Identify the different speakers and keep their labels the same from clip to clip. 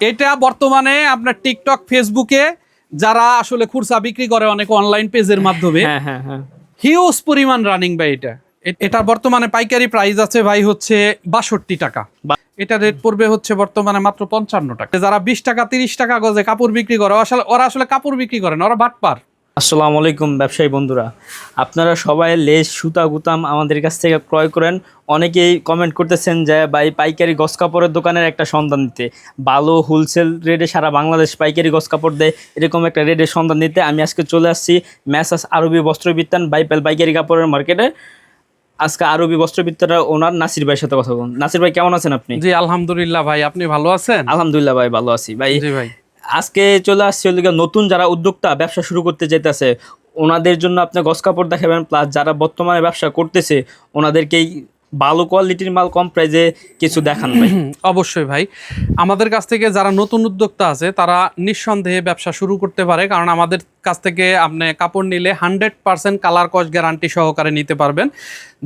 Speaker 1: এটা বর্তমানে আপনার টিকটক ফেসবুকে যারা আসলে খুরসা বিক্রি করে অনেক অনলাইন পেজের মাধ্যমে।
Speaker 2: হ্যাঁ হ্যাঁ হ্যাঁ।
Speaker 1: হিউজ পরিমাণ রানিং ভাই এটা। এটা বর্তমানে পাইকারি প্রাইস আছে ভাই হচ্ছে বাষট্টি টাকা। এটা রেট পড়বে হচ্ছে বর্তমানে মাত্র পঞ্চান্ন টাকা। যারা বিশ টাকা তিরিশ টাকা গজে কাপড় বিক্রি করে ওরা আসলে ওরা আসলে কাপড় বিক্রি করে না ওরা বাটপার।
Speaker 2: আসসালামু আলাইকুম ব্যবসায়ী বন্ধুরা। আপনারা সবাই লেস সুতা গুতাম আমাদের কাছ থেকে ক্রয় করেন। অনেকেই কমেন্ট করতেছেন যে ভাই পাইকারি গস কাপড়ের দোকানের একটা সন্ধান দিতে। ভালো হোলসেল রেটে সারা বাংলাদেশ পাইকারি গস কাপড় দেয় এরকম একটা রেটের সন্ধান দিতে। আমি আজকে চলে আসছি ম্যাসাস আরবি বস্ত্রবিত্তান বাইপেল পাইকারি কাপড়ের মার্কেটে আজকে আরবি বস্ত্রবিত্তারা ওনার নাসির ভাইয়ের সাথে কথা বলুন নাসির ভাই কেমন আছেন আপনি?
Speaker 1: জি আলহামদুলিল্লাহ ভাই আপনি ভালো আছেন?
Speaker 2: আলহামদুলিল্লাহ ভাই ভালো আছি। ভাই
Speaker 1: জি ভাই।
Speaker 2: আজকে চলে আসছে হলো নতুন যারা উদ্যোক্তা ব্যবসা শুরু করতে যেতেছে ওনাদের জন্য আপনি গস কাপড় দেখাবেন প্লাস যারা বর্তমানে ব্যবসা করতেছে, ওনাদেরকেই ভালো কোয়ালিটির মাল কম প্রাইজে কিছু দেখান ভাই।
Speaker 1: অবশ্যই ভাই। আমাদের কাছ থেকে যারা নতুন উদ্যোক্তা আছে, তারা নিঃসন্দেহে ব্যবসা শুরু করতে পারে, কারণ আমাদের কাছ থেকে আপনি কাপড় নিলে হান্ড্রেড পার্সেন্ট কালার কস গ্যারান্টি সহকারে নিতে পারবেন।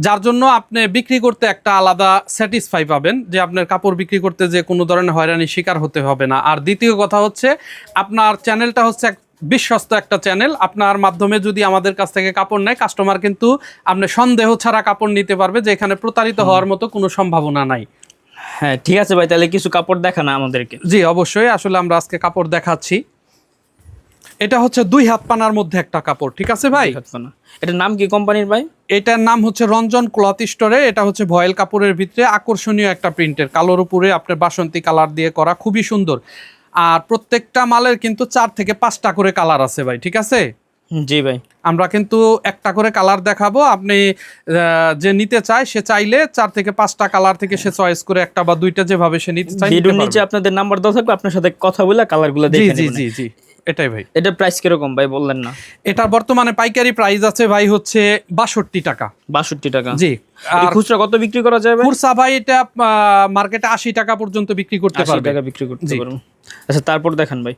Speaker 1: যার জন্য আপনি বিক্রি করতে একটা আলাদা স্যাটিসফাই পাবেন, যে আপনার কাপড় বিক্রি করতে যে কোনো ধরনের হয়রানির শিকার হতে হবে না। আর দ্বিতীয় কথা হচ্ছে, আপনার চ্যানেলটা হচ্ছে এক বিশ্বস্ত একটা চ্যানেল আপনার মাধ্যমে যদি আমাদের কাছ থেকে কাপড় নেয় কাস্টমার কিন্তু আপনি সন্দেহ ছাড়া কাপড় নিতে পারবে যে এখানে প্রতারিত হওয়ার মতো কোনো সম্ভাবনা নাই।
Speaker 2: হ্যাঁ ঠিক আছে ভাই তাহলে কিছু কাপড় দেখান আমাদেরকে।
Speaker 1: জি অবশ্যই। আসলে আমরা আজকে কাপড় দেখাচ্ছি। এটা হচ্ছে দুই হাত পানার মধ্যে একটা কাপড় ঠিক আছে ভাই?
Speaker 2: এটার নাম কি কোম্পানির ভাই?
Speaker 1: এটার নাম হচ্ছে রঞ্জন ক্লথ স্টোরে। এটা হচ্ছে ভয়েল কাপড়ের ভিতরে আকর্ষণীয় একটা প্রিন্টের কালোর উপরে আপনার বাসন্তী কালার দিয়ে করা খুবই সুন্দর। আর প্রত্যেকটা মালের কিন্তু চার থেকে পাঁচটা করে কালার আছে ভাই ঠিক আছে?
Speaker 2: জি ভাই।
Speaker 1: আমরা কিন্তু একটা করে কালার দেখাবো। আপনি যে নিতে চায় সে চাইলে চার থেকে পাঁচটা কালার থেকে সে চয়েস করে একটা বা দুইটা যেভাবে সে নিতে চায়
Speaker 2: ভিডিওর নিচে আপনাদের নাম্বার দেওয়া থাকবে আপনার সাথে কথা বলে কালারগুলো দেখে
Speaker 1: জি জি জি। এটাই ভাই।
Speaker 2: এটার প্রাইস কীরকম ভাই বললেন না।
Speaker 1: এটা বর্তমানে পাইকারি প্রাইস আছে ভাই হচ্ছে বাষট্টি টাকা।
Speaker 2: বাষট্টি টাকা।
Speaker 1: জি। আর
Speaker 2: খুচরা কত বিক্রি করা যাবে
Speaker 1: খুরসা ভাই এটা মার্কেটে আশি টাকা পর্যন্ত বিক্রি করতে পারবে।
Speaker 2: টাকা বিক্রি করতে। পারব। আচ্ছা তারপর দেখেন ভাই।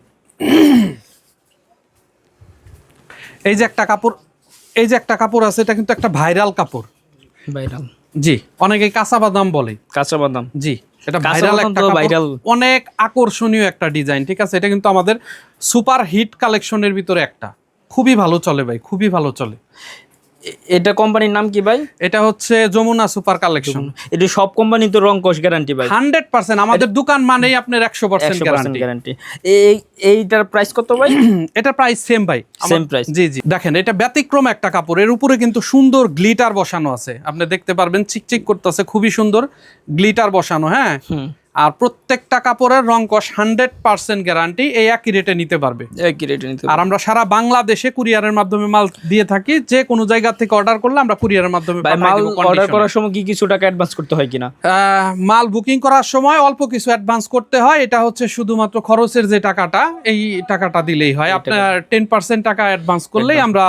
Speaker 1: এই যে একটা কাপড় এই যে একটা কাপড় আছে এটা কিন্তু একটা ভাইরাল কাপড়।
Speaker 2: ভাইরাল।
Speaker 1: জি অনেকে কাঁচা বাদাম বলে।
Speaker 2: কাঁচা বাদাম।
Speaker 1: জি। এটা ভাইরাল একটা
Speaker 2: তো
Speaker 1: অনেক আকর্ষণীয় একটা ডিজাইন ঠিক আছে? এটা কিন্তু আমাদের সুপার হিট কালেকশনের ভিতরে একটা। খুবই ভালো চলে ভাই খুবই ভালো চলে।
Speaker 2: এটা কোম্পানির নাম কি ভাই?
Speaker 1: এটা হচ্ছে যমুনা সুপার কালেকশন।
Speaker 2: এটা সব কোম্পানি তো রং কস গ্যারান্টি ভাই।
Speaker 1: Hundred percent. আমাদের দোকান মানেই আপনার একশো পার্সেন্ট
Speaker 2: একশো পার্সেন্ট
Speaker 1: গ্যারান্টি
Speaker 2: গ্যারান্টি এই এইটার প্রাইস কত ভাই?
Speaker 1: এটা প্রাইস সেম ভাই। আমার-
Speaker 2: প্রাইস
Speaker 1: জি জি। দেখেন এটা ব্যতিক্রম একটা কাপড়। এর উপরে কিন্তু সুন্দর গ্লিটার বসানো আছে। আপনি দেখতে পারবেন চিকচিক করতেছে খুবই সুন্দর গ্লিটার বসানো হ্যাঁ? আর প্রত্যেকটা কাপড়ের রং কস হান্ড্রেড পার্সেন্ট গ্যারান্টি এই একই রেটে নিতে পারবে।
Speaker 2: একই রেটে নিতে
Speaker 1: আর আমরা সারা বাংলাদেশে কুরিয়ারের মাধ্যমে মাল দিয়ে থাকি যে কোনো জায়গা থেকে অর্ডার করলে আমরা কুরিয়ারের মাধ্যমে
Speaker 2: মাল অর্ডার করার সময় কি কিছু টাকা অ্যাডভান্স করতে হয় কিনা?
Speaker 1: মাল বুকিং করার সময় অল্প কিছু অ্যাডভান্স করতে হয় এটা হচ্ছে শুধুমাত্র খরচের যে টাকাটা এই টাকাটা দিলেই হয়। আপনার টেন পার্সেন্ট টাকা অ্যাডভান্স করলেই আমরা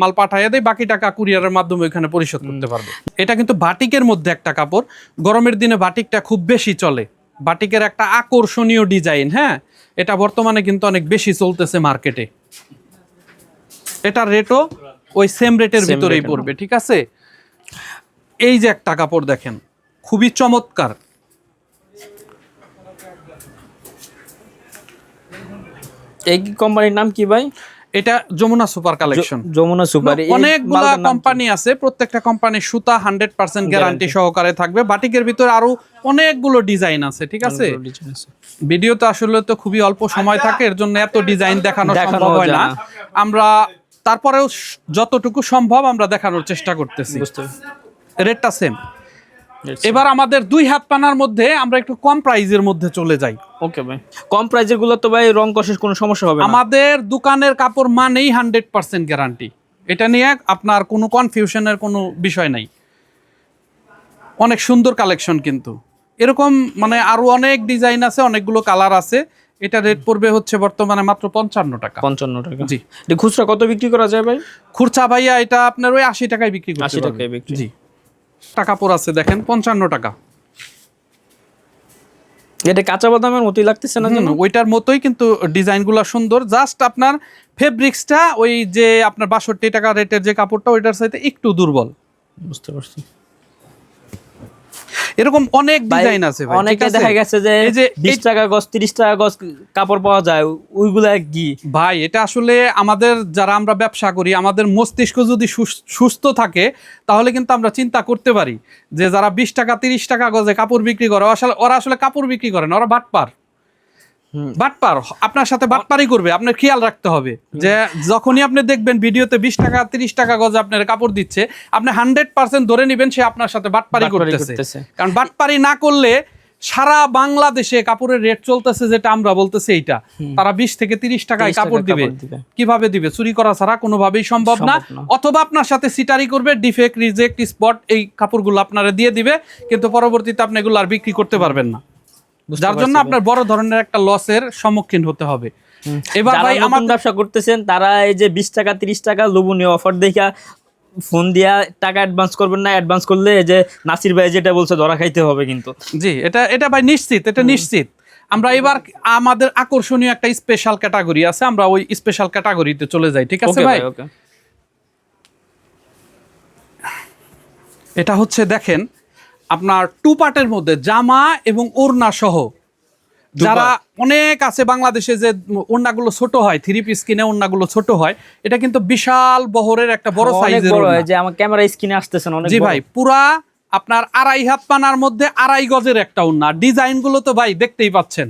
Speaker 1: মাল পাঠিয়ে দেই বাকি টাকা কুরিয়ারের মাধ্যমে ওখানে পরিশোধ করতে পারবে। এটা কিন্তু বাটিকের মধ্যে একটা কাপড় গরমের দিনে বাটিকটা খুব বেশি চলে। বাটিকের একটা আকর্ষণীয় ডিজাইন হ্যাঁ? এটা বর্তমানে কিন্তু অনেক বেশি চলতেছে মার্কেটে। এটার রেটও ওই সেম রেটের ভিতরেই পড়বে ঠিক আছে? এই যে একটা কাপড় দেখেন খুবই চমৎকার।
Speaker 2: এই কোম্পানির নাম কি ভাই?
Speaker 1: এটা Jamuna super collection.
Speaker 2: Jamuna super
Speaker 1: অনেকগুলা কোম্পানি আছে প্রত্যেকটা কোম্পানির সুতা হান্ড্রেড পার্সেন্ট গ্যারান্টি সহকারে থাকবে। বাটিকের ভিতরে আরও অনেকগুলো ডিজাইন আছে ঠিক আছে? ভিডিও তো আসলে তো খুবই অল্প সময় থাকে এর জন্য এত ডিজাইন দেখানো সম্ভব হয় না। আমরা তারপরেও যতটুকু সম্ভব আমরা দেখানোর চেষ্টা করতেছি। রেটটা সেম এবার আমাদের দুই হাত পানার মধ্যে আমরা একটু কম প্রাইজের মধ্যে চলে যাই।
Speaker 2: ওকে ভাই কম প্রাইজেরগুলো তো ভাই রং কষের কোনো সমস্যা হবে না।
Speaker 1: আমাদের দোকানের কাপড় মানেই হান্ড্রেড পার্সেন্ট গ্যারান্টি এটা নিয়ে আপনার কোনো কনফিউশনের কোনো বিষয় নাই। অনেক সুন্দর কালেকশন কিন্তু। এরকম মানে আরও অনেক ডিজাইন আছে অনেকগুলো কালার আছে। এটা রেট পড়বে হচ্ছে বর্তমানে মাত্র পঞ্চান্ন টাকা।
Speaker 2: পঞ্চান্ন টাকা।
Speaker 1: জি।
Speaker 2: খুচরা কত বিক্রি করা যায় ভাই?
Speaker 1: খুরচা ভাইয়া এটা আপনার ওই আশি টাকায় বিক্রি করতে
Speaker 2: 80
Speaker 1: পারবেন।
Speaker 2: টাকায় বিক্রি।
Speaker 1: জি। টাকা পর আছে দেখেন পঞ্চান্ন টাকা।
Speaker 2: এটা কাঁচা বাদামের মতোই লাগতেছে না
Speaker 1: জানো ওইটার মতোই কিন্তু ডিজাইনগুলো সুন্দর। জাস্ট আপনার ফেব্রিক্সটা ওই যে আপনার বাষট্টি টাকা রেটের যে কাপড়টা ওইটার সাথে একটু দুর্বল।
Speaker 2: বুঝতে পারছি।
Speaker 1: এরকম অনেক ডিজাইন আছে ভাই,
Speaker 2: অনেকে দেখা গেছে যে
Speaker 1: এই যে
Speaker 2: বিশ টাকা গজ তিরিশ টাকা গজ কাপড় পাওয়া যায় ওইগুলা কি
Speaker 1: ভাই এটা আসলে আমাদের যারা আমরা ব্যবসা করি আমাদের মস্তিষ্ক যদি সুস- সুস্থ থাকে তাহলে কিন্তু আমরা চিন্তা করতে পারি যে যারা বিশ টাকা তিরিশ টাকা গজে কাপড় বিক্রি করে ওরা আসলে- ওরা আসলে কাপড় বিক্রি করে না ওরা বাটপার। বাটপার আপনার সাথে বাটপারই করবে আপনার খেয়াল রাখতে হবে যে যখনই আপনি দেখবেন ভিডিওতে বিশ টাকা তিরিশ টাকা গজে আপনার কাপড় দিচ্ছে আপনি হান্ড্রেড পার্সেন্ট ধরে নেবেন সে আপনার সাথে বাটপারি
Speaker 2: বাটপারি
Speaker 1: করতেছে। কারণ বাটপারি না করলে সারা বাংলাদেশে কাপড়ের রেট চলতেছে যেটা আমরা বলতেছি এইটা। তারা বিশ থেকে তিরিশ টাকায় কাপড় দিবে। কীভাবে দিবে? চুরি করা ছাড়া কোনোভাবেই সম্ভব না।
Speaker 2: সম্ভব না।
Speaker 1: অথবা আপনার সাথে সিটারি করবে ডিফেক্ট রিজেক্ট স্পট এই কাপড়গুলো আপনারা দিয়ে দিবে কিন্তু পরবর্তীতে আপনি এগুলো আর বিক্রি করতে পারবেন না। যার জন্য আপনার বড় ধরনের একটা লসের সম্মুখীন হতে হবে। এবার ভাই আমার
Speaker 2: ব্যবসা করতেছেন তারা এই যে বিশ টাকা তিরিশ টাকা লোভনীয় অফার দেখা ফোন দিয়া টাকা অ্যাডভান্স করবেন না অ্যাডভান্স করলে এই যে নাসির ভাই যেটা বলছে ধরা খাইতে হবে কিন্তু।
Speaker 1: জি এটা এটা ভাই নিশ্চিত এটা নিশ্চিত। আমরা এবার আমাদের আকর্ষণীয় একটা স্পেশাল ক্যাটাগরি আছে আমরা ওই স্পেশাল ক্যাটাগরিতে চলে যাই ঠিক আছে ভাই? এটা হচ্ছে দেখেন আপনার টু পার্টের মধ্যে জামা এবং ওড়না সহ। যারা অনেক আছে বাংলাদেশে যে ওড়নাগুলো ছোট হয় থ্রি পিস কিনে ওড়নাগুলো ছোট হয় এটা কিন্তু বিশাল বহরের একটা বড় সাইজের
Speaker 2: হয় যে আমার ক্যামেরা স্ক্রিনে আসতেছেন অনেক
Speaker 1: জি ভাই পুরা আপনার আড়াই হাত পানার মধ্যে আড়াই গজের একটা ওড়না। ডিজাইনগুলো তো ভাই দেখতেই পাচ্ছেন।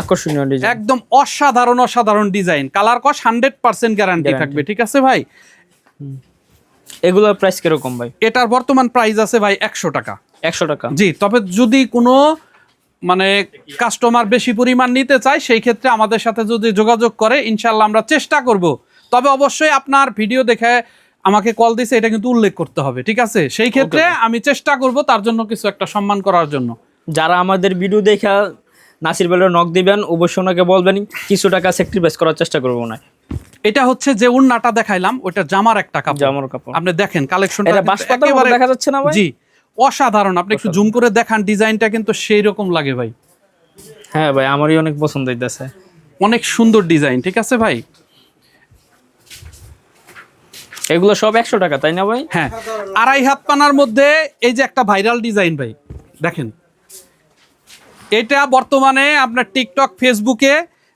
Speaker 2: আকর্ষণীয় ডিজাইন।
Speaker 1: একদম অসাধারণ অসাধারণ ডিজাইন। কালার কস হান্ড্রেড পার্সেন্ট গ্যারান্টি থাকবে ঠিক আছে ভাই?
Speaker 2: এগুলোর প্রাইস কীরকম ভাই?
Speaker 1: এটার বর্তমান প্রাইস আছে ভাই একশো টাকা।
Speaker 2: একশো টাকা।
Speaker 1: জি তবে যদি কোনো মানে কাস্টমার বেশি পরিমাণ নিতে চায় সেই ক্ষেত্রে আমাদের সাথে যদি যোগাযোগ করে ইনশাল্লাহ আমরা চেষ্টা করব। তবে অবশ্যই আপনার ভিডিও দেখে আমাকে কল দিছে এটা কিন্তু উল্লেখ করতে হবে ঠিক আছে? সেই ক্ষেত্রে আমি চেষ্টা করব তার জন্য কিছু একটা সম্মান করার জন্য।
Speaker 2: যারা আমাদের ভিডিও দেখে নাসির ভাইয়ের নখ দিবেন অবশ্যই ওনাকে বলবেন কিছু টাকা স্যাক্রিফাইস করার চেষ্টা করব না
Speaker 1: এটা হচ্ছে যে উন্নাটা দেখাইলাম ওটা জামার একটা কাপড়।
Speaker 2: জামার কাপড়।
Speaker 1: আপনি দেখেন কালেকশনটা
Speaker 2: এটা বাঁশপাতার দেখা যাচ্ছে না ভাই?
Speaker 1: জি। অসাধারণ। আপনি একটু জুম করে দেখান ডিজাইনটা কিন্তু সেই রকম লাগে ভাই।
Speaker 2: হ্যাঁ ভাই আমারই অনেক পছন্দ হইতেছে।
Speaker 1: অনেক সুন্দর ডিজাইন ঠিক আছে ভাই?
Speaker 2: এগুলো সব একশো টাকা তাই না ভাই?
Speaker 1: হ্যাঁ আড়াই হাত পানার মধ্যে এই যে একটা ভাইরাল ডিজাইন ভাই দেখেন। এটা বর্তমানে আপনার টিকটক ফেসবুকে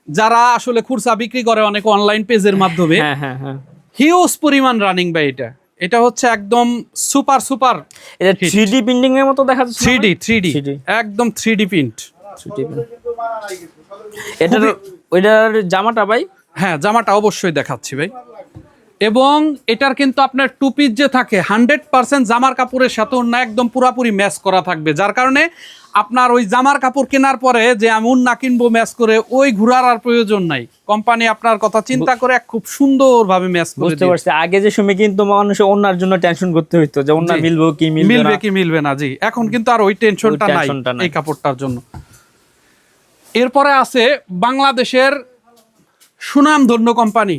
Speaker 1: যারা আসলে খুরসা বিক্রি করে অনেক অনলাইন পেজের মাধ্যমে
Speaker 2: হ্যাঁ হ্যাঁ হ্যাঁ।
Speaker 1: হিউজ পরিমাণ রানিং ভাই এটা। এটা হচ্ছে একদম সুপার সুপার
Speaker 2: এটা থ্রি ডি প্রিন্টিং এর মতো দেখা যাচ্ছে
Speaker 1: three D three D
Speaker 2: 3D
Speaker 1: একদম থ্রি ডি প্রিন্ট
Speaker 2: এটার ওইটার জামাটা ভাই?
Speaker 1: হ্যাঁ জামাটা অবশ্যই দেখাচ্ছি ভাই। এবং এটার কিন্তু আপনার টুপির যে থাকে হান্ড্রেড পার্সেন্ট জামার কাপড়ের সাথে অন্য একদম পুরাপুরি ম্যাচ করা থাকবে। যার কারণে আপনার ওই জামার কাপড় কেনার পরে যে আমি উন্না কিনবো ম্যাচ করে ওই ঘুরার আর প্রয়োজন নাই। কোম্পানি আপনার কথা চিন্তা করে খুব সুন্দরভাবে ম্যাচ করে
Speaker 2: বুঝতে পারছি। আগে যে সময় কিন্তু মানুষ অন্যার জন্য টেনশন করতে হইতো যে অন্য। মিলবো কি মিলবে
Speaker 1: কি মিলবে না জি। এখন কিন্তু আর ওই টেনশনটা নাই এই কাপড়টার জন্য। এরপরে আছে বাংলাদেশের সুনামধন্য কোম্পানি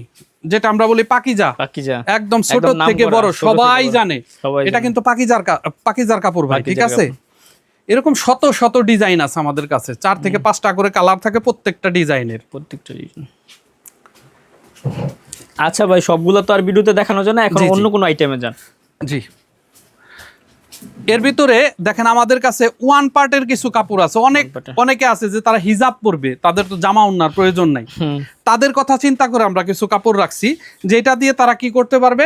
Speaker 1: যেটা আমরা বলি পাকিজা।
Speaker 2: যা
Speaker 1: একদম ছোট থেকে বড় সবাই জানে। এটা কিন্তু পাকিজার পাকিজার কাপড় ভাই ঠিক আছে? এরকম শত শত ডিজাইন আছে আমাদের কাছে। চার থেকে পাঁচটা করে কালার থাকে প্রত্যেকটা ডিজাইনের।
Speaker 2: প্রত্যেকটা ডিজাইন। আচ্ছা ভাই সবগুলো তো আর ভিডিওতে দেখানো যায় না এখন। অন্য কোনো আইটেমে যান।
Speaker 1: জি। এর ভিতরে দেখেন আমাদের কাছে ওয়ান পার্টের কিছু কাপড় আছে। অনেক অনেকে আছে যে তারা হিজাব পরবে তাদের তো জামা উন্নার প্রয়োজন নাই। তাদের কথা চিন্তা করে আমরা কিছু কাপড় রাখছি যেটা দিয়ে তারা কি করতে পারবে?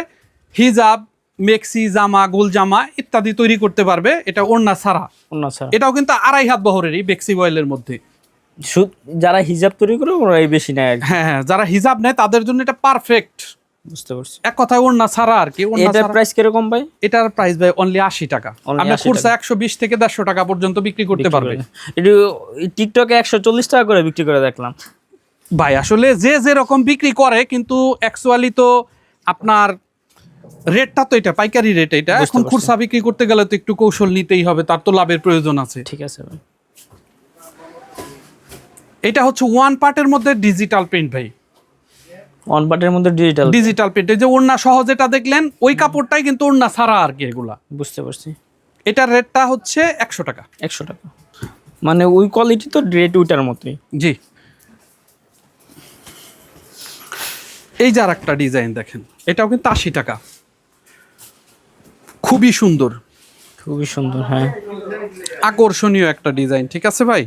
Speaker 1: হিজাব মেক্সি জামা গোল জামা ইত্যাদি তৈরি করতে পারবে এটা ওড়না ছাড়া।
Speaker 2: অন্য ছাড়া।
Speaker 1: এটাও কিন্তু আড়াই হাত বহরেরই বেক্সি বয়েলের মধ্যে।
Speaker 2: যারা হিজাব তৈরি করে ওরাই বেশি নেয়
Speaker 1: হ্যাঁ হ্যাঁ যারা হিজাব নেয় তাদের জন্য এটা পারফেক্ট
Speaker 2: বুঝতে পারছি।
Speaker 1: এক কথায় ওড়না ছাড়া আর কি ওড়না
Speaker 2: এটার প্রাইস কীরকম ভাই?
Speaker 1: এটার প্রাইস ভাই অনলি আশি টাকা। আপনি
Speaker 2: 80
Speaker 1: একশো বিশ থেকে দেড়শো টাকা পর্যন্ত বিক্রি করতে পারবে।
Speaker 2: এটি টিকটকে একশো চল্লিশ টাকা করে বিক্রি করে দেখলাম।
Speaker 1: ভাই আসলে যে যেরকম বিক্রি করে কিন্তু অ্যাকচুয়ালি তো আপনার রেটটা তো এটা পাইকারি রেট এটা। এখন। খুরসা বিক্রি করতে গেলে তো একটু কৌশল নিতেই হবে তার তো লাভের প্রয়োজন আছে।
Speaker 2: ঠিক আছে ভাই।
Speaker 1: এটা হচ্ছে ওয়ান পার্টের মধ্যে ডিজিটাল প্রিন্ট ভাই।
Speaker 2: ওয়ান পার্টের মধ্যে ডিজিটাল
Speaker 1: ডিজিটাল প্রিন্ট এই যে ওড়না সহ যেটা দেখলেন ওই কাপড়টাই কিন্তু ওড়না ছাড়া আর কি এগুলা।
Speaker 2: বুঝতে পারছি।
Speaker 1: এটার রেটটা হচ্ছে একশো টাকা।
Speaker 2: একশো টাকা। মানে ওই কোয়ালিটি তো রেট ওইটার মতোই।
Speaker 1: জি। এই যার একটা ডিজাইন দেখেন এটাও কিন্তু আশি টাকা। খুবই সুন্দর।
Speaker 2: খুবই সুন্দর হ্যাঁ।
Speaker 1: আকর্ষণীয় একটা ডিজাইন ঠিক আছে ভাই?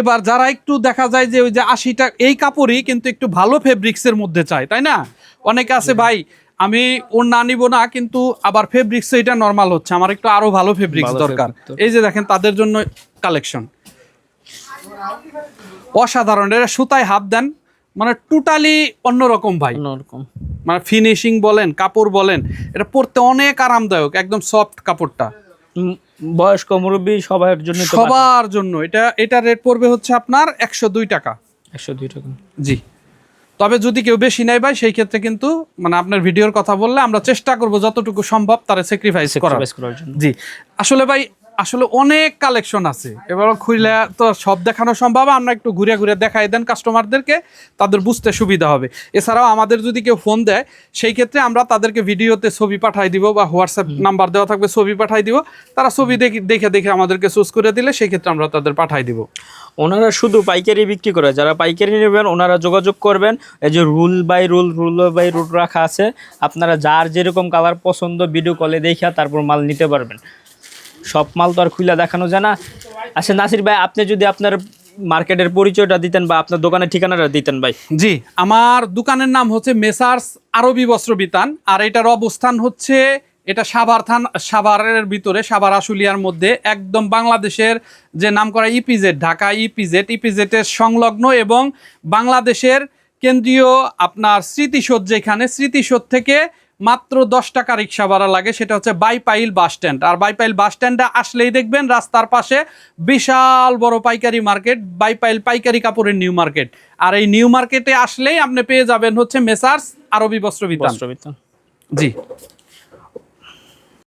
Speaker 1: এবার যারা একটু দেখা যায় যে ওই যে আশিটা এই কাপড়ই কিন্তু একটু ভালো ফেব্রিক্সের মধ্যে চায় তাই না? অনেকে আছে ভাই আমি ওর না নিব না কিন্তু আবার ফেব্রিক্স এটা নর্মাল হচ্ছে আমার একটু আরও ভালো ফেব্রিক্স দরকার। এই যে দেখেন তাদের জন্য কালেকশন অসাধারণ এটা সুতায় হাফ দেন মানে টোটালি অন্যরকম ভাই।
Speaker 2: অন্যরকম।
Speaker 1: মানে ফিনিশিং বলেন কাপড় বলেন এটা পরতে অনেক আরামদায়ক একদম সফট কাপড়টা।
Speaker 2: বয়স্ক মুরব্বী সবার জন্য
Speaker 1: সবার জন্য এটা এটা রেট পড়বে হচ্ছে আপনার একশো দুই টাকা।
Speaker 2: একশো দুই টাকা।
Speaker 1: জি। তবে যদি কেউ বেশি নেয় ভাই সেই ক্ষেত্রে কিন্তু মানে আপনার ভিডিওর কথা বললে আমরা চেষ্টা করব যতটুকু সম্ভব তারা স্যাক্রিফাইস করার। জি। আসলে ভাই আসলে অনেক কালেকশন আছে। এবার খুললে তো সব দেখানো সম্ভব আমরা একটু ঘুরে ঘুরে দেখাই দেন কাস্টমারদেরকে তাদের বুঝতে সুবিধা হবে। এছাড়াও আমাদের যদি কেউ ফোন দেয় সেই ক্ষেত্রে আমরা তাদেরকে ভিডিওতে ছবি পাঠাই দিব বা হোয়াটসঅ্যাপ নাম্বার দেওয়া থাকবে ছবি পাঠাই দিব। তারা ছবি দেখে দেখে দেখে আমাদেরকে চুজ করে দিলে সেই ক্ষেত্রে আমরা তাদের পাঠাই দিব।
Speaker 2: ওনারা শুধু পাইকারি বিক্রি করে যারা পাইকারি নেবেন ওনারা যোগাযোগ করবেন। এই যে rule by rule rule by rule রাখা আছে। আপনারা যার যেরকম কালার পছন্দ ভিডিও কলে দেখা তারপর মাল নিতে পারবেন। সব মাল তো আর খুলে দেখানো যায় না। আচ্ছা নাসির ভাই, আপনি যদি আপনার মার্কেটের পরিচয়টা দিতেন বা আপনার দোকানের ঠিকানাটা দিতেন ভাই।
Speaker 1: জি, আমার দোকানের নাম হচ্ছে মেসার্স আরবি বস্ত্র বিতান, আর এটার অবস্থান হচ্ছে, এটা সাভার থান, সাভারের ভিতরে, সাভার আশুলিয়ার মধ্যে, একদম বাংলাদেশের যে নাম করা ইপিজেড ঢাকা ইপিজেড ইপিজেডের সংলগ্ন এবং বাংলাদেশের কেন্দ্রীয় আপনার স্মৃতিসৌধ যেখানে, স্মৃতিসৌধ থেকে মাত্র দশ টাকা রিক্সা ভাড়া লাগে সেটা হচ্ছে বাইপাইল বাস স্ট্যান্ড। আর বাইপাইল বাস স্ট্যান্ডে আসলেই দেখবেন রাস্তার পাশে বিশাল বড় পাইকারি মার্কেট বাইপাইল পাইকারি কাপড়ের নিউ মার্কেট। আর এই নিউ মার্কেটে আসলেই আপনি পেয়ে যাবেন হচ্ছে মেসার্স আরবি
Speaker 2: বস্ত্র বিতান
Speaker 1: জি।